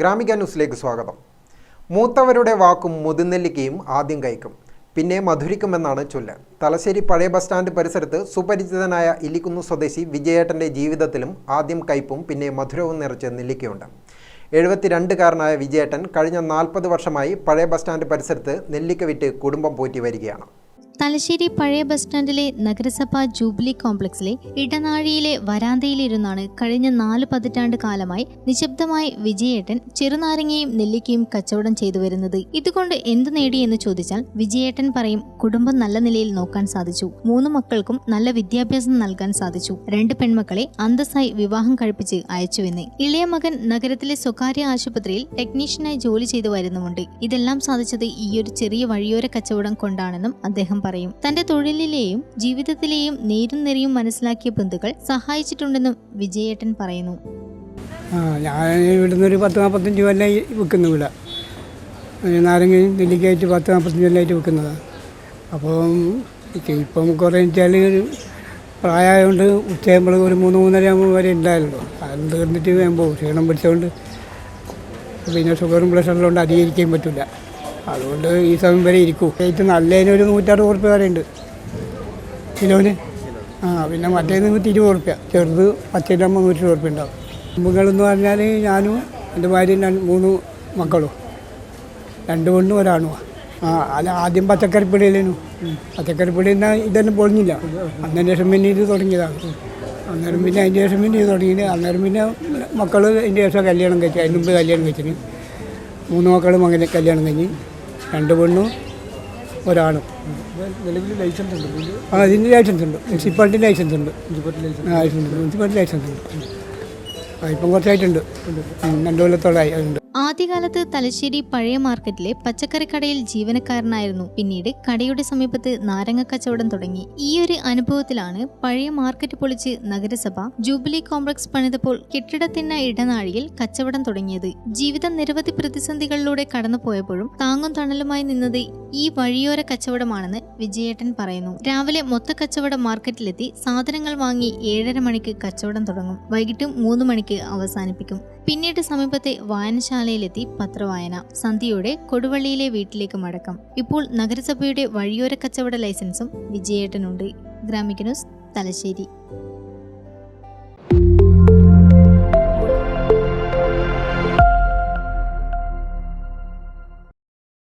ഗ്രാമിക ന്യൂസിലേക്ക് സ്വാഗതം. മൂത്തവരുടെ വാക്കും മുതുനെല്ലിക്കയും ആദ്യം കഴിക്കും പിന്നെ മധുരിക്കുമെന്നാണ് ചൊല്ല്. തലശ്ശേരി പഴയ ബസ് സ്റ്റാൻഡ് പരിസരത്ത് സുപരിചിതനായ ഇല്ലിക്കുന്ന് സ്വദേശി വിജയേട്ടന്റെ ജീവിതത്തിലും ആദ്യം കയ്പും പിന്നെ മധുരവും നിറച്ച് നെല്ലിക്കയുണ്ട്. എഴുപത്തിരണ്ടുകാരനായ വിജയേട്ടൻ കഴിഞ്ഞ നാൽപ്പത് വർഷമായി പഴയ ബസ് സ്റ്റാൻഡ് പരിസരത്ത് നെല്ലിക്ക വിറ്റ് കുടുംബം പോറ്റി വരികയാണ്. തലശ്ശേരി പഴയ ബസ് സ്റ്റാൻഡിലെ നഗരസഭാ ജൂബിലി കോംപ്ലക്സിലെ ഇടനാഴിയിലെ വരാന്തയിലിരുന്നാണ് കഴിഞ്ഞ നാല് പതിറ്റാണ്ട് കാലമായി നിശബ്ദമായി വിജയേട്ടൻ ചെറുനാരങ്ങയും നെല്ലിക്കയും കച്ചവടം ചെയ്തു വരുന്നത്. ഇതുകൊണ്ട് എന്തു എന്ന് ചോദിച്ചാൽ വിജയേട്ടൻ പറയും കുടുംബം നല്ല നിലയിൽ നോക്കാൻ സാധിച്ചു. മൂന്ന് മക്കൾക്കും നല്ല വിദ്യാഭ്യാസം നൽകാൻ സാധിച്ചു. രണ്ട് പെൺമക്കളെ അന്തസ്സായി വിവാഹം കഴിപ്പിച്ച് അയച്ചുവെന്ന് ഇളയ മകൻ നഗരത്തിലെ സ്വകാര്യ ആശുപത്രിയിൽ ടെക്നീഷ്യനായി ജോലി ചെയ്തു വരുന്നുമുണ്ട്. ഇതെല്ലാം സാധിച്ചത് ഈയൊരു ചെറിയ വഴിയോര കച്ചവടം കൊണ്ടാണെന്നും അദ്ദേഹം പറയും. തന്റെ തൊഴിലിലെയും ജീവിതത്തിലെയും നേരും നെറിയും മനസ്സിലാക്കിയ ബന്ധുക്കൾ സഹായിച്ചിട്ടുണ്ടെന്നും വിജയേട്ടൻ പറയുന്നു. ആ ഞാൻ ഇവിടുന്ന് ഒരു പത്ത് നാൽപ്പത്തഞ്ച് കൊല്ലമായി വിൽക്കുന്നു ഇവിടെ. നാരങ്ങയും നെല്ലിക്കായിട്ട് പത്ത് നാൽപ്പത്തഞ്ച് കൊല്ലമായിട്ട് വിൽക്കുന്നതാണ് അപ്പം ഇപ്പം കുറേ വെച്ചാൽ പ്രായമായതുകൊണ്ട് ഉച്ചയാകുമ്പോൾ ഒരു മൂന്ന് മൂന്നര ആകുമ്പോൾ വരെ ഉണ്ടായല്ലോ. അത് തീർന്നിട്ട് പോകും ക്ഷീണം പിടിച്ചതുകൊണ്ട് പിന്നെ ഷുഗറും പ്രഷറും അധികരിക്കാൻ പറ്റില്ല അതുകൊണ്ട് ഈ സമയം വരെ ഇരിക്കും. ഏറ്റവും നല്ലതിന് ഒരു നൂറ്ററുപത് വരെ ഉണ്ട് കിലോന്? ആ പിന്നെ മറ്റേന്ന് നൂറ്റി ഇരുപത് ഉറുപ്പ്യ. ചെറുത് പച്ചയിലാകുമ്പോൾ നൂറ്റി ഉറുപ്പ്യ ഉണ്ടാവും. കുടുംബങ്ങളെന്ന് പറഞ്ഞാൽ ഞാനും എന്റെ ഭാര്യയും മൂന്ന് മക്കളും. രണ്ട് പെണ്ണും ഒരാണുവാ ആ അല്ല ആദ്യം പച്ചക്കറിപ്പൊടിയില്ലേനു പച്ചക്കറിപ്പൊടി എന്നാൽ ഇതെല്ലാം പൊളിഞ്ഞില്ല. അന്നേരം ശേഷം പിന്നെ ഇത് തുടങ്ങിയതാണ്. അന്നേരം പിന്നെ അതിന്റെ ശേഷം പിന്നെ ഇത് തുടങ്ങിയത് അന്നേരം പിന്നെ മക്കൾ അതിന്റെ ശേഷം കല്യാണം കഴിച്ചു. അതിന് മുമ്പ് കല്യാണം കഴിച്ചിന്. മൂന്ന് മക്കളും അങ്ങനെ കല്യാണം കഴിഞ്ഞ്. രണ്ട് പെണ്ണും ഒരാണും. നിലവിൽ ലൈസൻസ് ഉണ്ട്. ആ ഇതിന്റെ ലൈസൻസ് ഉണ്ട്. മുനിസിപ്പാലിറ്റി ലൈസൻസ് ഉണ്ട്. മുനിസിപ്പാലിറ്റി ലൈസൻസ് ലൈസൻസ് ഉണ്ട്. മുനിസിപ്പാലിറ്റി ലൈസൻസ് ഉണ്ട്. ഇപ്പം കുറച്ചായിട്ടുണ്ട്. ആദ്യകാലത്ത് തലശ്ശേരി പഴയ മാർക്കറ്റിലെ പച്ചക്കറി കടയിൽ ജീവനക്കാരനായിരുന്നു. പിന്നീട് കടയുടെ സമീപത്ത് നാരങ്ങ കച്ചവടം തുടങ്ങി. ഈ ഒരു അനുഭവത്തിലാണ് പഴയ മാർക്കറ്റ് പൊളിച്ച് നഗരസഭ ജൂബിലി കോംപ്ലക്സ് പണിതപ്പോൾ കെട്ടിടത്തിന്ന ഇടനാഴിയിൽ കച്ചവടം തുടങ്ങിയത്. ജീവിതം നിരവധി പ്രതിസന്ധികളിലൂടെ കടന്നുപോയപ്പോഴും താങ്ങും തണലുമായി നിന്നത് ഈ വഴിയോര കച്ചവടമാണെന്ന് വിജയേട്ടൻ പറയുന്നു. രാവിലെ മൊത്ത കച്ചവട മാർക്കറ്റിലെത്തി സാധനങ്ങൾ വാങ്ങി ഏഴര മണിക്ക് കച്ചവടം തുടങ്ങും. വൈകിട്ട് മൂന്ന് മണിക്ക് അവസാനിപ്പിക്കും. പിന്നീട് സമീപത്തെ വായനശാലയിലെത്തി പത്രവായന. സന്ധ്യയോടെ കൊടുവള്ളിയിലെ വീട്ടിലേക്ക് മടക്കം. ഇപ്പോൾ നഗരസഭയുടെ വഴിയോര കച്ചവട ലൈസൻസും വിജയേട്ടനുണ്ട്. ഗ്രാമിക ന്യൂസ് തലശ്ശേരി.